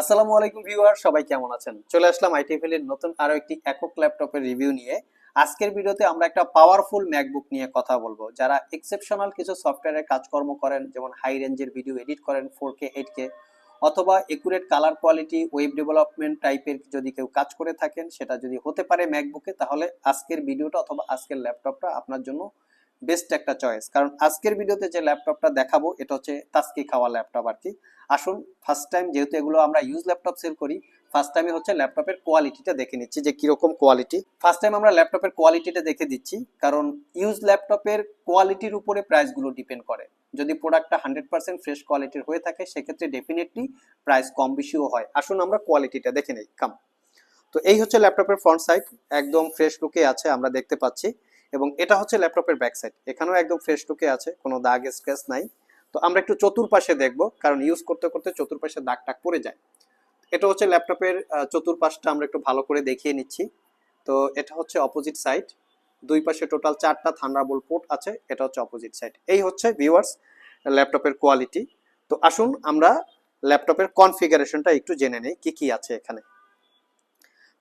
আসসালামু আলাইকুম ভিউয়ার সবাই কেমন আছেন? চলে আসলাম আইটিএফএল এর নতুন আরও একটি একক ল্যাপটপের রিভিউ নিয়ে। আজকের ভিডিওতে আমরা একটা পাওয়ারফুল ম্যাকবুক নিয়ে কথা বলব, যারা এক্সেপশনাল কিছু সফটওয়্যারের কাজকর্ম করেন, যেমন হাই রেঞ্জের ভিডিও এডিট করেন ফোর কে এইট কে অথবা accurate colour quality web development টাইপের যদি কেউ কাজ করে থাকেন, সেটা যদি হতে পারে ম্যাকবুকে তাহলে আজকের ভিডিওটা অথবা আজকের ল্যাপটপটা আপনার জন্য বেস্ট একটা চয়েস কারণ আজকের ভিডিওতে যে ল্যাপটপটা দেখাবো, এটা হচ্ছে তাস্কি খাওয়া ল্যাপটপ আর কি আসুন ফার্স্ট টাইম যেহেতু এগুলো আমরা ইউজ ল্যাপটপ সেল করি ফার্স্ট টাইমে হচ্ছে ল্যাপটপের কোয়ালিটিটা দেখে নিচ্ছি যে কীরকম কোয়ালিটি ফার্স্ট টাইম আমরা ল্যাপটপের কোয়ালিটিটা দেখে দিচ্ছি, কারণ ইউজ ল্যাপটপের কোয়ালিটির উপরে প্রাইসগুলো ডিপেন্ড করে। যদি প্রোডাক্টটা হান্ড্রেড পার্সেন্ট ফ্রেশ কোয়ালিটির হয়ে থাকে, সেক্ষেত্রে ডেফিনেটলি প্রাইস কম বেশিও হয়। আসুন আমরা কোয়ালিটিটা দেখে নিই কাম তো এই হচ্ছে ল্যাপটপের ফ্রন্ট সাইড একদম ফ্রেশ লুকে আছে, আমরা দেখতে পাচ্ছি। এবং এটা হচ্ছে ল্যাপটপের ব্যাক সাইড এখানেও একদম ফ্রেশ লুকে আছে, কোনো দাগ স্ক্র্যাচ নাই। তো আমরা একটু চতুর্পাশে দেখব, কারণ ইউজ করতে করতে চতুর্পাশে দাগ টাগ পড়ে যায়। এটা হচ্ছে ল্যাপটপের চতুর্পাশটা আমরা একটু ভালো করে দেখিয়ে নিচ্ছি। তো এটা হচ্ছে অপোজিট সাইড দুই পাশে টোটাল চারটা থান্ডারবোল্ট পোর্ট আছে, এটা হচ্ছে অপোজিট সাইড এই হচ্ছে ভিউয়ার্স ল্যাপটপের কোয়ালিটি তো আসুন আমরা ল্যাপটপের কনফিগারেশনটা একটু জেনে নেই, কি কি আছে এখানে।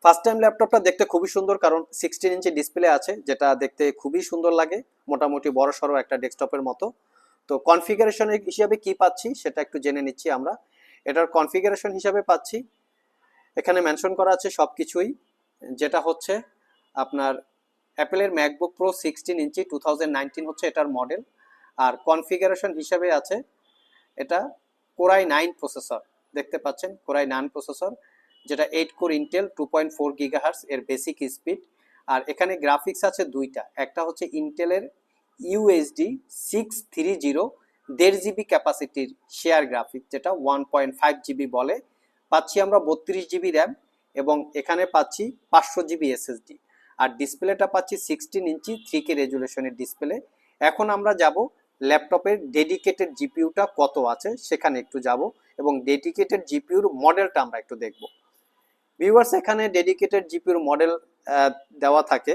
ফার্স্ট টাইম ল্যাপটপটা দেখতে খুবই সুন্দর, কারণ সিক্সটিন ইঞ্চি ডিসপ্লে আছে, যেটা দেখতে খুবই সুন্দর লাগে, মোটামুটি বড় সড়ো একটা ডেস্কটপের মতো। তো কনফিগারেশন হিসাবে কি পাচ্ছি, সেটা একটু জেনে নিচ্ছি আমরা। এটার কনফিগারেশন হিসাবে পাচ্ছি, এখানে মেনশন করা আছে সব কিছুই যেটা হচ্ছে আপনার অ্যাপেলের MacBook Pro sixteen inch two হচ্ছে এটার মডেল আর কনফিগারেশন হিসাবে আছে, এটা কোরাই নাইন প্রসেসর দেখতে পাচ্ছেন? কোরাই নাইন প্রসেসর যেটা eight core Intel two point four gigahertz এর বেসিক স্পিড আর এখানে গ্রাফিক্স আছে দুইটা। একটা হচ্ছে ইন্টেলের ইউএসডি সিক্স থ্রি জিরো দেড় জিবি ক্যাপাসিটির শেয়ার গ্রাফিক্স যেটা ওয়ান পয়েন্ট ফাইভ জিবি বলে। পাচ্ছি আমরা বত্রিশ জিবি র্যাম এবং এখানে পাচ্ছি পাঁচশো জিবি এসএসডি আর ডিসপ্লেটা পাচ্ছি সিক্সটিন ইঞ্চি থ্রি কে রেজুলেশনের ডিসপ্লে এখন আমরা যাব ল্যাপটপের ডেডিকেটেড জিপিউটা কত আছে, সেখানে একটু যাব। এবং ডেডিকেটেড জিপিউর মডেলটা আমরা একটু দেখব। ভিউয়ার্স এখানে ডেডিকেটেড জিপিউর মডেল দেওয়া থাকে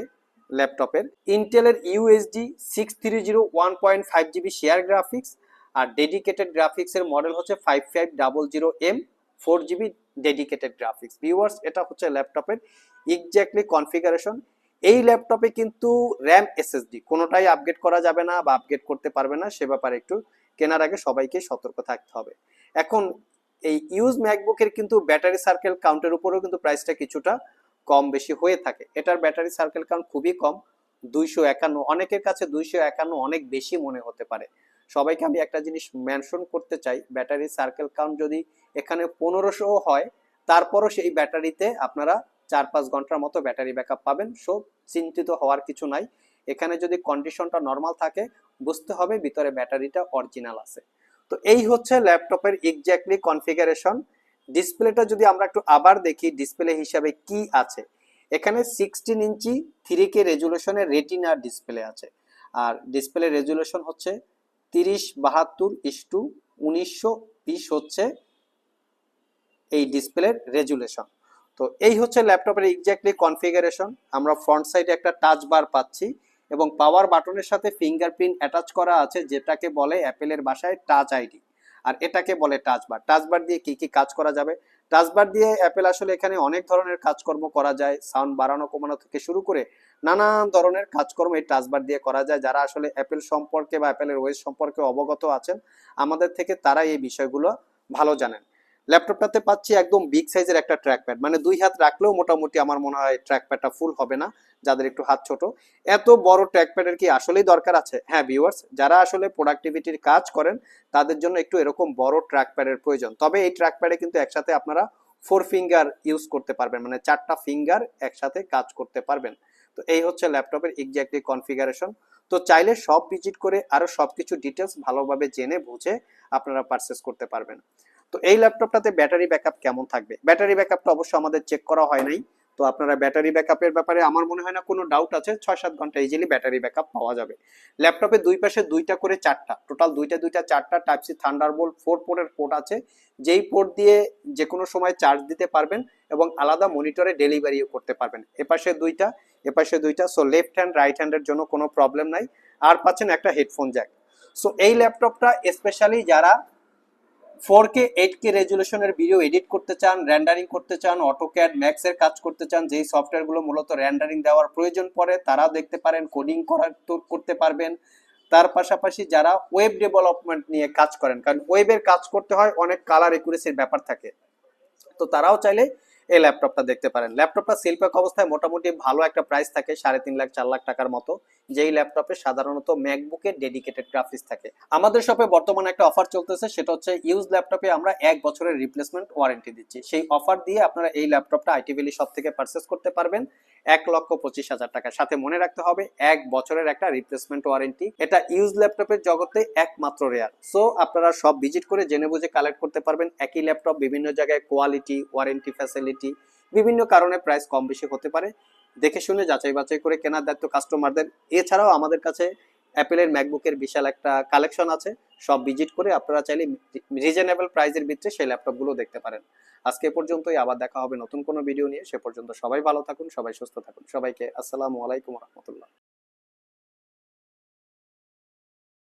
ল্যাপটপের ইন্টেলের UHD six three zero one point five GB share graphics আর ডেডিকেটেড গ্রাফিক্সের মডেল হচ্ছে five five double zero M four GB dedicated graphics viewers এটা হচ্ছে ল্যাপটপের এক্স্যাক্টলি কনফিগারেশন এই ল্যাপটপে কিন্তু র্যাম এসএসডি কোনোটাই আপগ্রেড করা যাবে না বা আপগ্রেড করতে পারবে না, সে ব্যাপারে একটু কেনার আগে সবাইকে সতর্ক থাকতে হবে। এখন এই ইউজ ম্যাকবুকের কিন্তু ব্যাটারি সার্কেল কাউন্টের উপরেও কিন্তু প্রাইসটা কিছুটা কম বেশি হয়ে থাকে। এটার ব্যাটারি সার্কেল কাউন্ট খুবই কম, দুইশো একান্ন। অনেকের কাছে দুইশো একান্ন অনেক বেশি মনে হতে পারে। সবাইকে আমি একটা জিনিস মেনশন করতে চাই ব্যাটারি সার্কেল কাউন্ট যদি এখানে পনেরোশো হয়, তারপরও সেই ব্যাটারিতে আপনারা চার পাঁচ ঘণ্টার মতো ব্যাটারি ব্যাকআপ পাবেন। সো, চিন্তিত হওয়ার কিছু নাই। এখানে যদি কন্ডিশনটা নর্মাল থাকে, বুঝতে হবে ভিতরে ব্যাটারিটা অরিজিনাল আছে। তো এই হচ্ছে ল্যাপটপের এক্স্যাক্টলি কনফিগারেশন ডিসপ্লেটা যদি আমরা একটু আবার দেখি, ডিসপ্লে হিসাবে কি আছে? এখানে সিক্সটিন ইঞ্চি থ্রি কে রেজুলেশনের রেটিনার ডিসপ্লে আছে। আর ডিসপ্লে রেজুলেশন হচ্ছে তিরিশ বাহাত্তর ইস টু উনিশশো বিশ হচ্ছে এই ডিসপ্লের রেজুলেশন তো এই হচ্ছে ল্যাপটপের এক্স্যাক্টলি কনফিগারেশন আমরা ফ্রন্ট সাইডে একটা টাচ বার পাচ্ছি। এবং পাওয়ার বাটনের সাথে ফিঙ্গারপ্রিন্ট অ্যাটাচ করা আছে, যেটাকে বলে অ্যাপেলের ভাষায় টাচ আইডি আর এটাকে বলে টাচ বার টাচ বার দিয়ে কি কি কাজ করা যাবে? টাচ বার দিয়ে অ্যাপেল আসলে এখানে অনেক ধরনের কাজকর্ম করা যায় সাউন্ড বাড়ানো কমানো থেকে শুরু করে নানান ধরনের কাজকর্ম এই টাচ বার দিয়ে করা যায়, যারা আসলে অ্যাপেল সম্পর্কে বা অ্যাপেলের ওয়েস সম্পর্কে অবগত আছেন, আমাদের থেকে তারা এই বিষয়গুলো ভালো জানেন। ল্যাপটপটাতে পাচ্ছি একদম বিগ সাইজের একটা ট্র্যাকপ্যাড মানে দুই হাত রাখলেও মোটামুটি আমার মনে হয় ট্র্যাকপ্যাডটা ফুল হবে না, যাদের একটু হাত ছোট। এত বড় ট্র্যাকপ্যাডের কি আসলেই দরকার আছে? হ্যাঁ ভিউয়ার্স যারা আসলে প্রোডাক্টিভিটির কাজ করেন, তাদের জন্য একটু এরকম বড় ট্র্যাকপ্যাডের প্রয়োজন। তবে এই ট্র্যাকপ্যাডে কিন্তু একসাথে আপনারা ফোর ফিঙ্গার ইউজ করতে পারবেন। মানে চারটা ফিঙ্গার একসাথে কাজ করতে পারবেন। তো এই হচ্ছে ল্যাপটপের এক্স্যাক্টলি কনফিগারেশন তো চাইলে সব ভিজিট করে আরও সবকিছু ডিটেলস ভালোভাবে জেনে বুঝে আপনারা পারচেস করতে পারবেন। তো এই ল্যাপটপটাতে ব্যাটারি ব্যাকআপ কেমন থাকবে? ব্যাটারি ব্যাকআপটা অবশ্য আমাদের চেক করা হয় নাই। তো আপনারা ব্যাটারি ব্যাকআপের ব্যাপারে আমার মনে হয় না কোনো ডাউট আছে ছয় সাত ঘণ্টা ইজিলি ব্যাটারি ব্যাকআপ পাওয়া যাবে। ল্যাপটপে দুই পাশে দুইটা করে চারটা টোটাল দুইটা দুইটা, চারটা type C thunder Thunderbolt four পোর্টের পোর্ট আছে। যেই পোর্ট দিয়ে যে কোনো সময় চার্জ দিতে পারবেন এবং আলাদা মনিটরে ডেলিভারিও করতে পারবেন। এপাশে দুইটা এপাশে দুইটা সো লেফট হ্যান্ড রাইট হ্যান্ডের জন্য কোনো প্রবলেম নাই। আর পাচ্ছেন একটা হেডফোন জ্যাক সো এই ল্যাপটপটা স্পেশালি যারা ফোর কে এইট কে রেজুলেশনের ভিডিও এডিট করতে চান র্যান্ডারিং করতে চান অটোক্যাড ম্যাক্স এর কাজ করতে চান, যেই সফটওয়্যারগুলো মূলত র্যান্ডারিং দেওয়ার প্রয়োজন পড়ে, তারা দেখতে পারেন কোডিং করার করতে পারবেন। তার পাশাপাশি যারা ওয়েব ডেভেলপমেন্ট নিয়ে কাজ করেন, কারণ ওয়েবের কাজ করতে হয়, অনেক কালার একুরেসির ব্যাপার থাকে। তো তারাও চাইলে এই ল্যাপটপটা দেখতে পারেন। ল্যাপটপটা শিল্পক অবস্থায় মোটামুটি ভালো একটা প্রাইস থাকে, সাড়ে তিন লাখ, চার লাখ টাকার মতো। যেই ল্যাপটপে সাধারণত ম্যাকবুকের ডেডিকেটেড গ্রাফিক্স থাকে। আমাদের শপে বর্তমানে একটা অফার চলতেছে, সেটা হচ্ছে ইউজ ল্যাপটপে আমরা এক বছরের রিপ্লেসমেন্ট ওয়ারেন্টি দিচ্ছি। সেই অফার দিয়ে আপনারা এই ল্যাপটপটা আইটি ভ্যালি শপ থেকে পারচেস করতে পারবেন। এক লক্ষ পঁচিশ হাজার টাকা। সাথে মনে রাখতে হবে, এক বছরের একটা রিপ্লেসমেন্ট ওয়ারেন্টি এটা ইউজ ল্যাপটপের জগতে একমাত্র রেয়ার সো আপনারা সব ভিজিট করে জেনে বুঝে কালেক্ট করতে পারবেন। একই ল্যাপটপ বিভিন্ন জায়গায় কোয়ালিটি ওয়ারেন্টি ফ্যাসিলিটি বিভিন্ন কারণে প্রাইস কম বেশি হতে পারে। দেখে শুনে যাচাই বাছাই করে কেনার দায়িত্ব কাস্টমারদের এছাড়াও আমাদের কাছে অ্যাপেলের ম্যাকবুকের বিশাল একটা কালেকশন আছে। সব ভিজিট করে আপনারা চাইলে রিজনেবল প্রাইসের ভিতরে সেই ল্যাপটপগুলো দেখতে পারেন। আজকে এ পর্যন্তই, আবার দেখা হবে নতুন কোনো ভিডিও নিয়ে। সে পর্যন্ত সবাই ভালো থাকুন, সবাই সুস্থ থাকুন। সবাইকে আসসালামু আলাইকুম রহমতুল্লাহ।